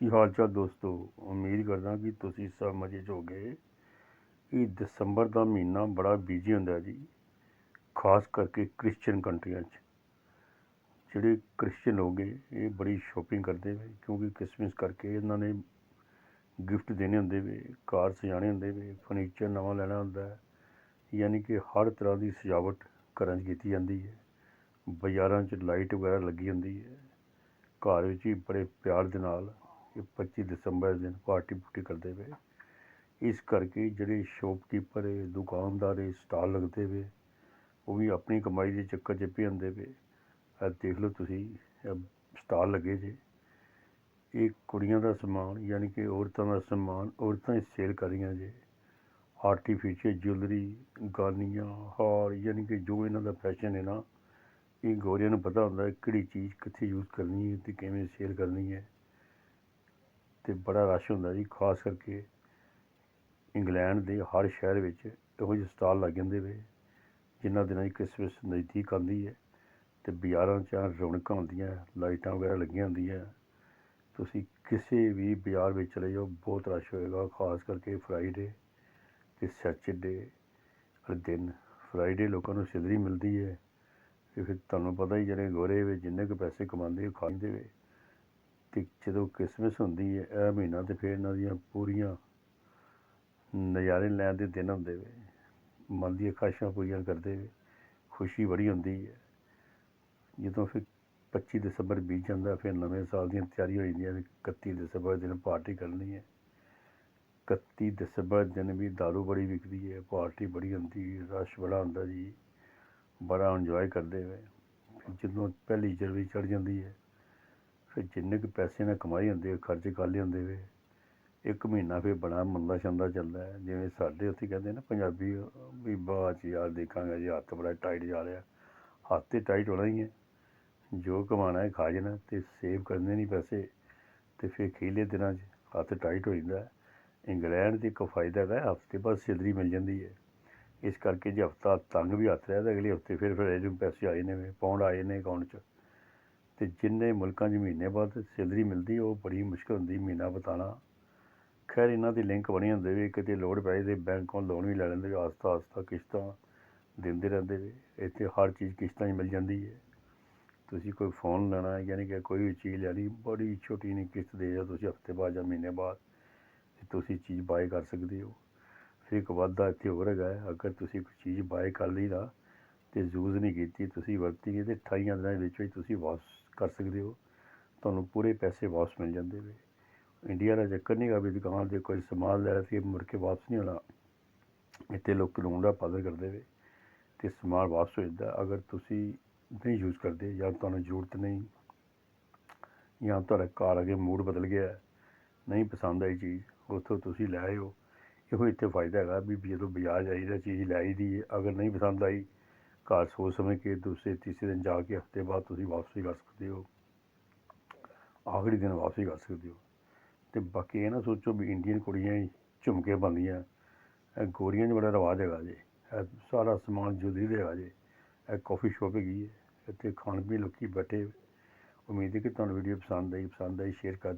ਕੀ ਹਾਲ ਚਾਲ ਦੋਸਤੋ? ਉਮੀਦ ਕਰਦਾ ਕਿ ਤੁਸੀਂ ਸਭ ਮਜ਼ੇ 'ਚ ਹੋਗੇ। ਇਹ ਦਸੰਬਰ ਦਾ ਮਹੀਨਾ ਬੜਾ ਬਿਜ਼ੀ ਹੁੰਦਾ ਜੀ, ਖਾਸ ਕਰਕੇ ਕ੍ਰਿਸਚੀਅਨ ਕੰਟਰੀਆਂ 'ਚ। ਜਿਹੜੇ ਕ੍ਰਿਸਚੀਅਨ ਹੋਗੇ ਇਹ ਬੜੀ ਸ਼ੋਪਿੰਗ ਕਰਦੇ ਵੇ ਕਿਉਂਕਿ ਕ੍ਰਿਸਮਸ ਕਰਕੇ ਇਹਨਾਂ ਨੇ ਗਿਫਟ ਦੇਣੇ ਹੁੰਦੇ ਵੇ ਘਰ ਸਜਾਣੇ ਹੁੰਦੇ ਵੇ ਫਰਨੀਚਰ ਨਵਾਂ ਲੈਣਾ ਹੁੰਦਾ ਹੈ। ਯਾਨੀ ਕਿ ਹਰ ਤਰ੍ਹਾਂ ਦੀ ਸਜਾਵਟ ਘਰਾਂ 'ਚ ਕੀਤੀ ਜਾਂਦੀ ਹੈ। ਬਾਜ਼ਾਰਾਂ 'ਚ ਲਾਈਟ ਵਗੈਰਾ ਲੱਗੀ ਹੁੰਦੀ ਹੈ। ਘਰ ਵਿੱਚ ਹੀ ਬੜੇ ਪਿਆਰ ਦੇ ਨਾਲ ਇਹ 25 ਦਸੰਬਰ ਦਿਨ ਪਾਰਟੀ ਪੂਟੀ ਕਰਦੇ ਵੇ ਇਸ ਕਰਕੇ ਜਿਹੜੇ ਸ਼ੋਪਕੀਪਰ ਹੈ ਦੁਕਾਨਦਾਰ ਹੈ ਸਟਾਲ ਲੱਗਦੇ ਵੇ ਉਹ ਵੀ ਆਪਣੀ ਕਮਾਈ ਦੇ ਚੱਕਰ 'ਚ ਪਏ ਹੁੰਦੇ ਵੇ ਇਹ ਦੇਖ ਲਓ ਤੁਸੀਂ ਸਟਾਲ ਲੱਗੇ ਜੇ। ਇਹ ਕੁੜੀਆਂ ਦਾ ਸਮਾਨ, ਯਾਨੀ ਕਿ ਔਰਤਾਂ ਦਾ ਸਮਾਨ, ਔਰਤਾਂ ਹੀ ਸੇਲ ਕਰ ਰਹੀਆਂ ਜੇ। ਆਰਟੀਫਿਸ਼ੀਅਲ ਜੁਐਲਰੀ ਗਾਨੀਆਂ ਹਾਰ, ਯਾਨੀ ਕਿ ਜੋ ਇਹਨਾਂ ਦਾ ਫੈਸ਼ਨ ਹੈ ਨਾ, ਇਹ ਗੋਰਿਆਂ ਨੂੰ ਪਤਾ ਹੁੰਦਾ ਹੈ ਕਿਹੜੀ ਚੀਜ਼ ਕਿੱਥੇ ਯੂਜ਼ ਕਰਨੀ ਹੈ ਤੇ ਕਿਵੇਂ ਸੇਲ ਕਰਨੀ ਹੈ। ਤੇ ਬੜਾ ਰਸ਼ ਹੁੰਦਾ ਜੀ, ਖਾਸ ਕਰਕੇ ਇੰਗਲੈਂਡ ਦੇ ਹਰ ਸ਼ਹਿਰ ਵਿੱਚ ਇਹੋ ਜਿਹੇ ਸਟਾਲ ਲੱਗ ਜਾਂਦੇ ਵੇ, ਜਿਨ੍ਹਾਂ ਦਿਨਾਂ ਦੀ ਕ੍ਰਿਸਮਸ ਨਜ਼ਦੀਕ ਆਉਂਦੀ ਹੈ ਤੇ ਬਾਜ਼ਾਰਾਂ 'ਚ ਰੌਣਕਾਂ ਹੁੰਦੀਆਂ, ਲਾਈਟਾਂ ਵਗੈਰਾ ਲੱਗੀਆਂ ਹੁੰਦੀਆਂ। ਤੁਸੀਂ ਕਿਸੇ ਵੀ ਬਾਜ਼ਾਰ ਵਿੱਚ ਚਲੇ ਜਾਓ, ਬਹੁਤ ਰਸ਼ ਹੋਏਗਾ, ਖਾਸ ਕਰਕੇ ਫਰਾਈਡੇ ਤੇ ਸੈਚਰਡੇ ਵਾਲੇ ਦਿਨ। ਫਰਾਈਡੇ ਲੋਕਾਂ ਨੂੰ ਸਿਲਰੀ ਮਿਲਦੀ ਹੈ ਤੇ ਫਿਰ ਤੁਹਾਨੂੰ ਪਤਾ ਹੀ ਜਿਹੜੇ ਗੋਰੇ ਵੇ, ਜਿੰਨੇ ਕੁ ਪੈਸੇ ਕਮਾਉਂਦੇ ਉਹ ਖਾਂਦੇ ਵੇ। ਤੇ ਜਦੋਂ ਕ੍ਰਿਸਮਸ ਹੁੰਦੀ ਹੈ, ਇਹ ਮਹੀਨਾ ਤੇ ਫਿਰ ਇਹਨਾਂ ਦੀਆਂ ਪੂਰੀਆਂ ਨਜ਼ਾਰੇ ਲੈਣ ਦੇ ਦਿਨ ਹੁੰਦੇ ਵੇ। ਮਨ ਦੀਆਂ ਖਾਸ਼ਾਂ ਪੂਰੀਆਂ ਕਰਦੇ ਵੇ। ਖੁਸ਼ੀ ਬੜੀ ਹੁੰਦੀ ਹੈ। ਜਦੋਂ ਫਿਰ 25 ਦਸੰਬਰ ਬੀਤ ਜਾਂਦਾ, ਫਿਰ ਨਵੇਂ ਸਾਲ ਦੀਆਂ ਤਿਆਰੀ ਹੋ ਜਾਂਦੀਆਂ ਵੀ 31 ਦਸੰਬਰ ਦਿਨ ਪਾਰਟੀ ਕਰਨੀ ਹੈ। 31 ਦਸੰਬਰ ਦਿਨ ਵੀ ਦਾਰੂ ਬੜੀ ਵਿਕਦੀ ਹੈ, ਪਾਰਟੀ ਬੜੀ ਹੁੰਦੀ ਹੈ, ਰਸ਼ ਬੜਾ ਹੁੰਦਾ ਜੀ। ਬੜਾ ਇੰਜੋਏ ਕਰਦੇ ਵੇ। ਜਦੋਂ ਪਹਿਲੀ ਜਨਵਰੀ ਚੜ ਜਾਂਦੀ ਹੈ ਫਿਰ ਜਿੰਨੇ ਕੁ ਪੈਸੇ ਨਾਲ ਕਮਾਈ ਹੁੰਦੇ ਖਰਚ ਕਰ ਲਏ ਹੁੰਦੇ ਵੇ। ਇੱਕ ਮਹੀਨਾ ਫਿਰ ਬੜਾ ਮੰਦਾ ਛੰਦਾ ਚੱਲਦਾ ਹੈ। ਜਿਵੇਂ ਸਾਡੇ ਉੱਥੇ ਕਹਿੰਦੇ ਨਾ ਪੰਜਾਬੀ, ਵੀ ਬਾਅਦ 'ਚ ਯਾਰ ਦੇਖਾਂਗੇ ਜੀ ਹੱਥ ਬੜਾ ਟਾਈਟ ਜਾ ਰਿਹਾ। ਹੱਥ ਤੇ ਟਾਈਟ ਹੋਣਾ ਹੀ ਹੈ। ਜੋ ਕਮਾਣਾ ਹੈ ਖਾ ਜਾਣਾ ਤੇ ਸੇਵ ਕਰਨੇ ਨਹੀਂ ਪੈਸੇ ਤੇ ਫਿਰ ਖੀਲੇ ਦਿਨਾਂ 'ਚ ਹੱਥ ਟਾਈਟ ਹੋ ਜਾਂਦਾ ਇੰਗਲੈਂਡ ਦੀ ਇੱਕ ਫਾਇਦਾ ਹੈ ਹਫ਼ਤੇ ਬਾਅਦ ਸੈਲਰੀ ਮਿਲ ਜਾਂਦੀ ਹੈ। ਇਸ ਕਰਕੇ ਜੇ ਹਫਤਾ ਤੰਗ ਵੀ ਹੱਥ ਰਿਹਾ ਤਾਂ ਅਗਲੇ ਹਫ਼ਤੇ ਫਿਰ ਫਿਰ ਇਹਨੂੰ ਪੈਸੇ ਆਏ ਨੇ, ਪੌਂਡ ਆਏ ਨੇ ਅਕਾਊਂਟ 'ਚ। ਤੇ ਜਿੰਨੇ ਮੁਲਕਾਂ 'ਚ ਮਹੀਨੇ ਬਾਅਦ ਸੈਲਰੀ ਮਿਲਦੀ, ਉਹ ਬੜੀ ਮੁਸ਼ਕਲ ਹੁੰਦੀ ਮਹੀਨਾ ਬਤਾਣਾ ਖੈਰ, ਇਹਨਾਂ ਦੀ ਲਿੰਕ ਬਣੀ ਹੁੰਦੇ ਵੀ ਕਿਤੇ ਲੋੜ ਪੈ ਤੇ ਬੈਂਕੋਂ ਲੋਨ ਵੀ ਲੈ ਲੈਂਦੇ ਵੀ ਆਸਤਾ ਆਸਤਾ ਕਿਸ਼ਤਾਂ ਦਿੰਦੇ ਰਹਿੰਦੇ ਵੀ, ਇੱਥੇ ਹਰ ਚੀਜ਼ ਕਿਸ਼ਤਾਂ 'ਚ ਮਿਲ ਜਾਂਦੀ ਹੈ। ਤੁਸੀਂ ਕੋਈ ਫੋਨ ਲੈਣਾ ਹੈ ਯਾਨੀ ਕਿ ਕੋਈ ਵੀ ਚੀਜ਼ ਲੈਣੀ, ਬੜੀ ਛੋਟੀ ਨਹੀਂ ਕਿਸ਼ਤ ਦੇ ਜਾ ਤੁਸੀਂ ਹਫ਼ਤੇ ਬਾਅਦ ਜਾਂ ਮਹੀਨੇ ਬਾਅਦ ਤੁਸੀਂ ਚੀਜ਼ ਬਾਏ ਕਰ ਸਕਦੇ ਹੋ। ਫਿਰ ਇੱਕ ਵਾਧਾ ਇੱਥੇ ਹੋਰ ਹੈਗਾ, ਅਗਰ ਤੁਸੀਂ ਕੋਈ ਚੀਜ਼ ਬਾਏ ਕਰ ਲਈ ਨਾ ਤੇ ਯੂਜ਼ ਨਹੀਂ ਕੀਤੀ, ਤੁਸੀਂ ਵਰਤੀ ਨਹੀਂ ਤੇ 28 ਦਿਨਾਂ ਦੇ ਵਿੱਚ ਵਿੱਚ ਤੁਸੀਂ ਵਾਪਸ ਕਰ ਸਕਦੇ ਹੋ। ਤੁਹਾਨੂੰ ਪੂਰੇ ਪੈਸੇ ਵਾਪਸ ਮਿਲ ਜਾਂਦੇ ਵੇ ਇੰਡੀਆ ਦਾ ਚੱਕਰ ਨਹੀਂ ਗਾ ਵੀ ਦੁਕਾਨ ਤੇ ਕੋਈ ਸਮਾਨ ਲੈ ਸੀ, ਮੁੜ ਕੇ ਵਾਪਸ ਨਹੀਂ ਹੋਣਾ ਇੱਥੇ ਲੋਕ ਕਾਨੂੰਨ ਦਾ ਪਾਲਣ ਕਰਦੇ ਵੇ ਤੇ ਸਮਾਨ ਵਾਪਸ ਹੋ ਜਾਂਦਾ। ਅਗਰ ਤੁਸੀਂ ਨਹੀਂ ਯੂਜ਼ ਕਰਦੇ ਜਾਂ ਤੁਹਾਨੂੰ ਜ਼ਰੂਰਤ ਨਹੀਂ, ਜਾਂ ਤੁਹਾਡਾ ਘਰ ਅਗੇ ਮੂਡ ਬਦਲ ਗਿਆ, ਨਹੀਂ ਪਸੰਦ ਆਈ ਚੀਜ਼, ਉੱਥੋਂ ਤੁਸੀਂ ਲੈ ਆਇਓ। ਇਹੋ ਇੱਥੇ ਫਾਇਦਾ ਹੈਗਾ ਵੀ ਜਦੋਂ ਬਾਜ਼ਾਰ ਜਾਈਦਾ, ਚੀਜ਼ ਲੈ ਆਈਦੀ ਹੈ। ਅਗਰ ਨਹੀਂ ਪਸੰਦ ਆਈ ਘਰ ਸੋਚ ਸਮਝ ਕੇ ਦੂਸਰੇ ਤੀਸਰੇ ਦਿਨ ਜਾ ਕੇ ਹਫ਼ਤੇ ਬਾਅਦ ਤੁਸੀਂ ਵਾਪਸੀ ਕਰ ਸਕਦੇ ਹੋ। ਆਖਰੀ ਦਿਨ ਵਾਪਸੀ ਕਰ ਸਕਦੇ ਹੋ। ਤੇ ਬਾਕੀ ਇਹ ਨਾ ਸੋਚੋ ਵੀ ਇੰਡੀਅਨ ਕੁੜੀਆਂ ਹੀ ਝੁਮਕੇ ਪਾਉਂਦੀਆਂ। ਇਹ ਗੋਰੀਆਂ 'ਚ ਬੜਾ ਰਿਵਾਜ ਹੈਗਾ ਜੇ। ਇਹ ਸਾਰਾ ਸਮਾਨ ਜੁਦੀ ਦੇ ਹੈਗਾ ਜੇ। ਇਹ ਕਾਫੀ ਸ਼ੋਪ ਹੈਗੀ ਹੈ। ਇੱਥੇ ਖਾਣ ਪੀਣ ਲੋਕੀ ਬੈਠੇ। ਉਮੀਦ ਹੈ ਕਿ ਤੁਹਾਨੂੰ ਵੀਡੀਓ ਪਸੰਦ ਆਈ। ਪਸੰਦ ਆਈ ਸ਼ੇਅਰ ਕਰ